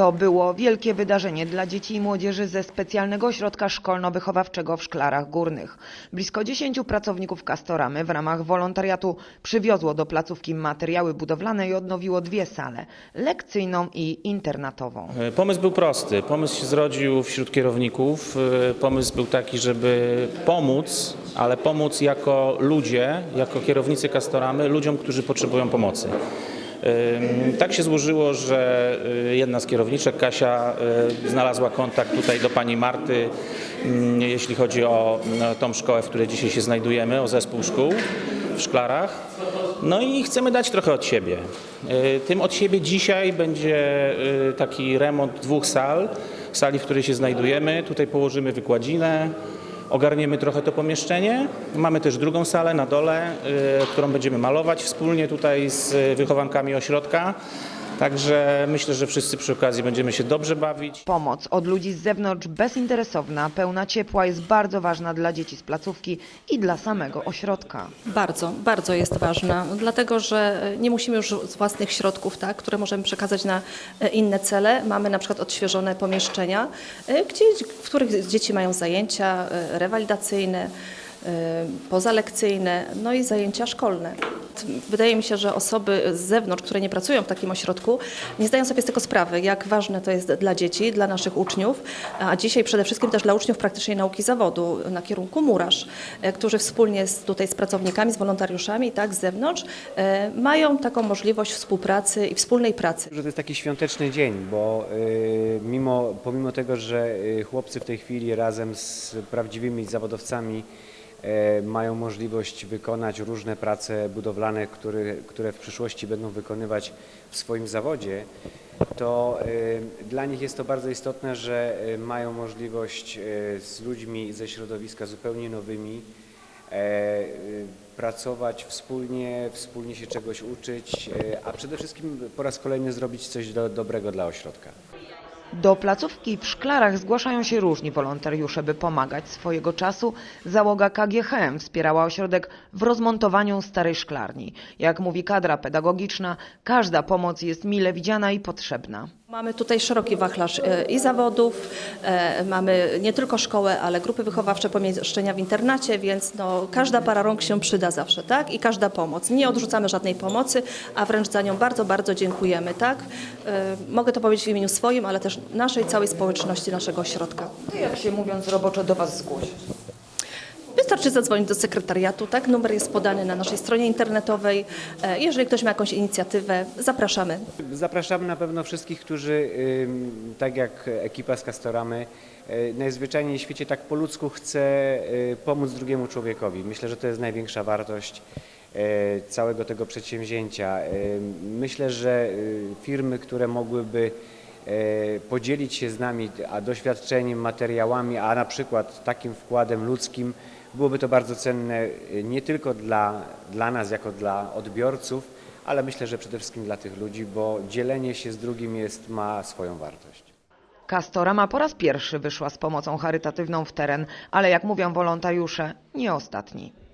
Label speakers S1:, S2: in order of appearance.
S1: To było wielkie wydarzenie dla dzieci i młodzieży ze specjalnego ośrodka szkolno-wychowawczego w Szklarach Górnych. Blisko 10 pracowników Kastoramy w ramach wolontariatu przywiozło do placówki materiały budowlane i odnowiło dwie sale, lekcyjną i internatową.
S2: E, Pomysł był prosty. Pomysł się zrodził wśród kierowników. E, Pomysł był taki, żeby pomóc, ale pomóc jako ludzie, jako kierownicy Kastoramy, ludziom, którzy potrzebują pomocy. Tak się złożyło, że y, jedna z kierowniczek, Kasia, y, znalazła kontakt tutaj do pani Marty, jeśli chodzi o no, tą szkołę, w której dzisiaj się znajdujemy, o zespół szkół w Szklarach. No i chcemy dać trochę od siebie. Y, Tym od siebie dzisiaj będzie y, taki remont dwóch sal, sali, w której się znajdujemy. Tutaj położymy wykładzinę, ogarniemy trochę to pomieszczenie. Mamy też drugą salę na dole, y, którą będziemy malować wspólnie tutaj z wychowankami ośrodka. Także myślę, że wszyscy przy okazji będziemy się dobrze bawić.
S1: Pomoc od ludzi z zewnątrz bezinteresowna, pełna ciepła jest bardzo ważna dla dzieci z placówki i dla samego ośrodka.
S3: Bardzo, bardzo jest ważna, dlatego że nie musimy już z własnych środków, tak, które możemy przekazać na e, inne cele. Mamy na przykład odświeżone pomieszczenia, e, gdzie, w których dzieci mają zajęcia e, rewalidacyjne, e, pozalekcyjne, no i zajęcia szkolne. Wydaje mi się, że osoby z zewnątrz, które nie pracują w takim ośrodku, nie zdają sobie z tego sprawy, jak ważne to jest dla dzieci, dla naszych uczniów, a dzisiaj przede wszystkim też dla uczniów praktycznej nauki zawodu na kierunku murarz, e, którzy wspólnie z, tutaj z pracownikami, z wolontariuszami, tak, z zewnątrz, e, mają taką możliwość współpracy i wspólnej pracy.
S4: że to jest taki świąteczny dzień, bo y, mimo, pomimo tego, że chłopcy w tej chwili razem z prawdziwymi zawodowcami mają możliwość wykonać różne prace budowlane, które, które w przyszłości będą wykonywać w swoim zawodzie, to y, dla nich jest to bardzo istotne, że y, mają możliwość z ludźmi ze środowiska zupełnie nowymi e, pracować wspólnie, wspólnie się czegoś uczyć, e, a przede wszystkim po raz kolejny zrobić coś do, dobrego dla ośrodka.
S1: Do placówki w Szklarach zgłaszają się różni wolontariusze, by pomagać. Swojego czasu załoga KGHM wspierała ośrodek w rozmontowaniu starej szklarni. Jak mówi kadra pedagogiczna, każda pomoc jest mile widziana i potrzebna.
S3: Mamy tutaj szeroki wachlarz e, i zawodów, e, mamy nie tylko szkołę, ale grupy wychowawcze, pomieszczenia w internacie, więc no, każda para rąk się przyda zawsze, tak? I każda pomoc. Nie odrzucamy żadnej pomocy, a wręcz za nią bardzo, bardzo dziękujemy, tak? E, Mogę to powiedzieć w imieniu swoim, ale też naszej całej społeczności, naszego ośrodka.
S1: Jak się mówiąc roboczo do Was zgłosić?
S3: Wystarczy zadzwonić do sekretariatu, tak? Numer jest podany na naszej stronie internetowej. E, Jeżeli ktoś ma jakąś inicjatywę, zapraszamy.
S4: Zapraszamy na pewno wszystkich, którzy tak jak ekipa z Castoramy y, najzwyczajniej w świecie tak po ludzku chce y, pomóc drugiemu człowiekowi. Myślę, że to jest największa wartość y, całego tego przedsięwzięcia. Myślę, że y, firmy, które mogłyby podzielić się z nami a doświadczeniem, materiałami, a na przykład takim wkładem ludzkim, byłoby to bardzo cenne y, nie tylko dla, dla nas, jako dla odbiorców, ale myślę, że przede wszystkim dla tych ludzi, bo dzielenie się z drugim jest, ma swoją wartość.
S1: Kastorama po raz pierwszy wyszła z pomocą charytatywną w teren, ale jak mówią wolontariusze, nie ostatni.